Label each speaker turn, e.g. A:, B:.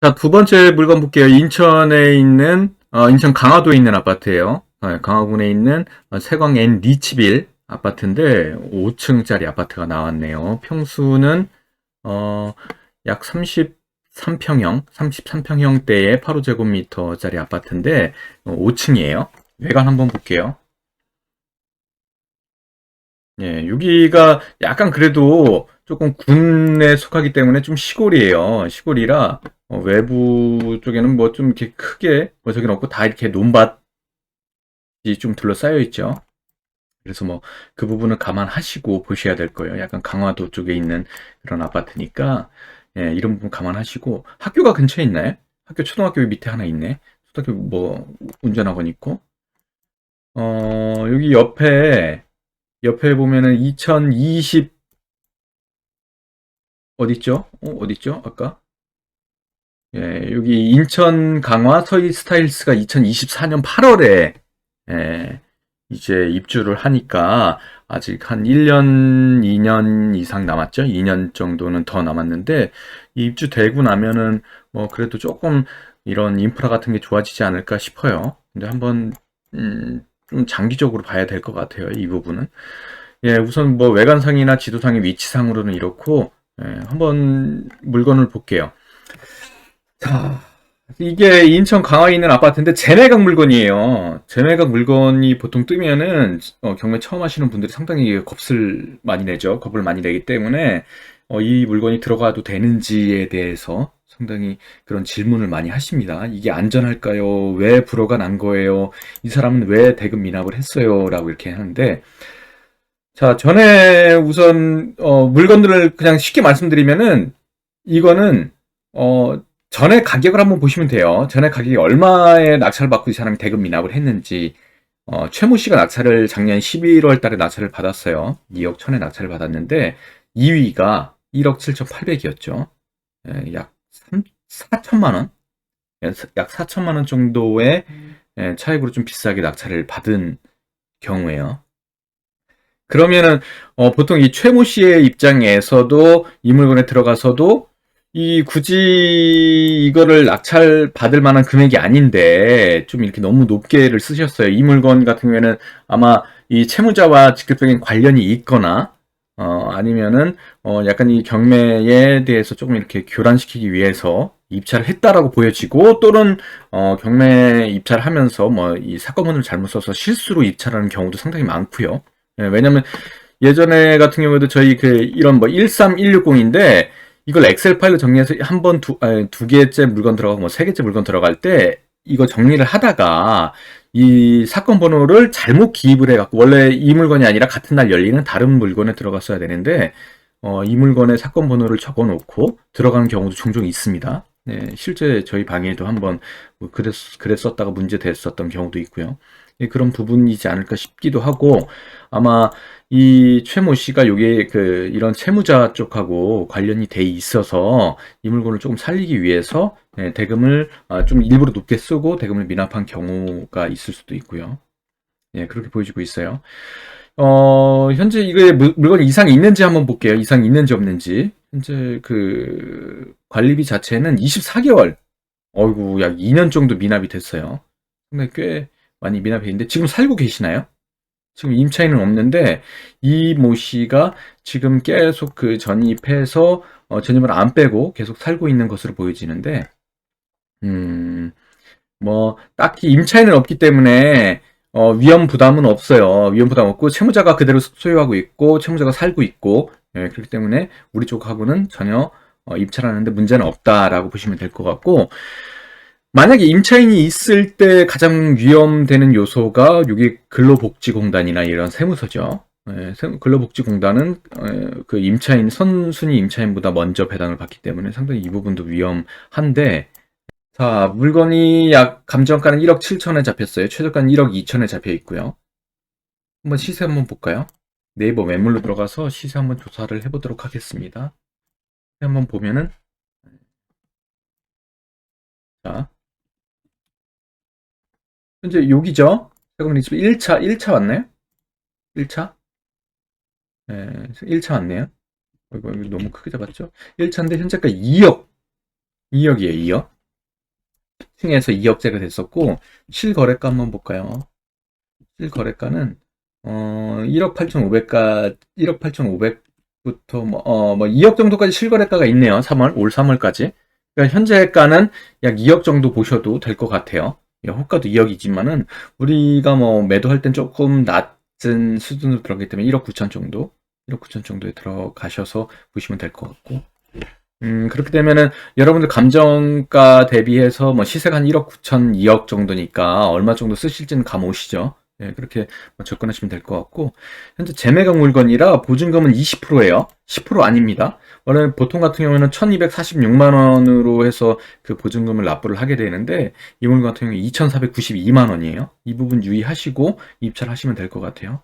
A: 자, 두 번째 물건 볼게요. 인천에 있는, 어, 인천 강화도에 있는 아파트예요. 어, 강화군에 있는 어, 세광 N 리치빌 아파트인데 5층짜리 아파트가 나왔네요. 평수는 어, 약 33평형, 33평형대의 8호제곱미터짜리 아파트인데 5층이에요. 외관 한번 볼게요. 예, 여기가 약간 그래도 조금 군에 속하기 때문에 좀 시골이에요. 시골이라 어, 외부 쪽에는 뭐 좀 이렇게 크게 뭐 저기는 없고 다 이렇게 논밭이 좀 둘러싸여 있죠. 그래서 뭐 그 부분을 감안하시고 보셔야 될 거예요. 약간 강화도 쪽에 있는 그런 아파트니까 예, 이런 부분 감안하시고 학교가 근처에 있나요? 학교 초등학교 밑에 하나 있네. 초등학교 뭐 운전학원 있고 어 여기 옆에 옆에 보면은 2020 어딨죠? 어, 어딨죠? 아까 예, 여기 인천 강화 서희 스타일스가 2024년 8월에 예, 이제 입주를 하니까 아직 한 1년, 2년 이상 남았죠? 2년 정도는 더 남았는데 입주되고 나면은 뭐 그래도 조금 이런 인프라 같은 게 좋아지지 않을까 싶어요. 근데 한번 음, 좀 장기적으로 봐야 될 것 같아요. 이 부분은. 예, 우선 뭐 외관상이나 지도상의 위치상으로는 이렇고 예, 한번 물건을 볼게요. 자, 이게 인천 강화에 있는 아파트인데 재매각 물건이에요. 재매각 물건이 보통 뜨면은 어, 경매 처음 하시는 분들이 상당히 겁을 많이 내죠. 겁을 많이 내기 때문에 어, 이 물건이 들어가도 되는지에 대해서 상당히 그런 질문을 많이 하십니다. 이게 안전할까요? 왜 불허가 난 거예요? 이 사람은 왜 대금 미납을 했어요? 라고 이렇게 하는데 자, 전에 우선 어, 물건들을 그냥 쉽게 말씀드리면은 이거는 어, 전에 가격을 한번 보시면 돼요. 전에 가격이 얼마에 낙찰을 받고 이 사람이 대금 미납을 했는지 어, 최모 씨가 낙찰을 작년 11월 달에 낙찰을 받았어요. 2억 천에 낙찰을 받았는데 2위가 1억 7,800이었죠. 예, 약 3, 4천만 원? 예, 약 4천만 원 정도의 예, 차익으로 좀 비싸게 낙찰을 받은 경우에요. 그러면은 어, 보통 이 최모 씨의 입장에서도 이 물건에 들어가서도 이 굳이 이거를 낙찰 받을 만한 금액이 아닌데 좀 이렇게 너무 높게를 쓰셨어요. 이 물건 같은 경우에는 아마 이 채무자와 직접적인 관련이 있거나 어, 아니면은 어, 약간 이 경매에 대해서 조금 이렇게 교란시키기 위해서 입찰을 했다라고 보여지고 또는 어, 경매 입찰을 하면서 뭐 이 사건문을 잘못 써서 실수로 입찰하는 경우도 상당히 많고요. 예, 왜냐면 예전에 같은 경우에도 저희 그 이런 뭐 13160인데 이걸 엑셀 파일로 정리해서 한 번 두, 아니, 두 개째 물건 들어가고 뭐 세 개째 물건 들어갈 때 이거 정리를 하다가 이 사건 번호를 잘못 기입을 해갖고 원래 이 물건이 아니라 같은 날 열리는 다른 물건에 들어갔어야 되는데 어, 이 물건에 사건 번호를 적어놓고 들어가는 경우도 종종 있습니다. 네, 실제 저희 방에도 한번 뭐 그랬, 그랬었다가 문제 됐었던 경우도 있고요. 예, 그런 부분이지 않을까 싶기도 하고 아마 이 최모 씨가 요게 그 이런 채무자 쪽하고 관련이 돼 있어서 이 물건을 조금 살리기 위해서 예, 대금을 아, 좀 일부러 높게 쓰고 대금을 미납한 경우가 있을 수도 있고요. 예, 그렇게 보여지고 있어요. 어, 현재 이게 물- 물건 이상이 있는지 한번 볼게요. 이상이 있는지 없는지. 현재 그 관리비 자체는 24개월, 어이구, 약 2년 정도 미납이 됐어요. 근데 꽤 많이 미납해 있는데 지금 살고 계시나요? 지금 임차인은 없는데 이 모 씨가 지금 계속 그 전입해서 어, 전입을 안 빼고 계속 살고 있는 것으로 보여지는데 음, 뭐 딱히 임차인은 없기 때문에 어, 위험 부담은 없어요. 위험 부담 없고 채무자가 그대로 소유하고 있고 채무자가 살고 있고 예, 그렇기 때문에 우리 쪽하고는 전혀 어, 입찰하는데 문제는 없다라고 보시면 될 것 같고 만약에 임차인이 있을 때 가장 위험되는 요소가 여기 근로복지공단이나 이런 세무서죠. 예, 세- 근로복지공단은 예, 그 임차인 선순위 임차인보다 먼저 배당을 받기 때문에 상당히 이 부분도 위험한데 자 물건이 약 감정가는 1억 7천에 잡혔어요. 최저가는 1억 2천에 잡혀 있고요. 한번 시세 한번 볼까요? 네이버 매물로 들어가서 시세 한번 조사를 해보도록 하겠습니다. 한번 보면은 자 현재 여기죠. 세금 리스 1차 1차 왔나요? 1차? 네, 1차 왔네요. 이거, 이거 너무 크게 잡았죠? 1차인데 현재가 2억 2억이에요, 2억. 층에서 2억제가 됐었고, 실거래가 한번 볼까요? 실거래가는, 어, 1억 8,500가, 1억 8,500 부터, 뭐, 어, 뭐, 2억 정도까지 실거래가가 있네요. 3월, 올 3월까지. 그러니까 현재가는 약 2억 정도 보셔도 될 것 같아요. 예, 호가도 2억이지만은, 우리가 뭐, 매도할 땐 조금 낮은 수준으로 들어가기 때문에 1억 9천 정도, 1억 9천 정도에 들어가셔서 보시면 될 것 같고, 음, 그렇게 되면은 여러분들 감정가 대비해서 뭐 시세가 한 1억 9천, 2억 정도니까 얼마 정도 쓰실지는 감 오시죠. 예, 그렇게 뭐 접근하시면 될 것 같고, 현재 재매각 물건이라 보증금은 20%예요. 10% 아닙니다. 원래 보통 같은 경우에는 1246만 원으로 해서 그 보증금을 납부를 하게 되는데, 이 물건 같은 경우에 2492만 원이에요. 이 부분 유의하시고 입찰하시면 될 것 같아요.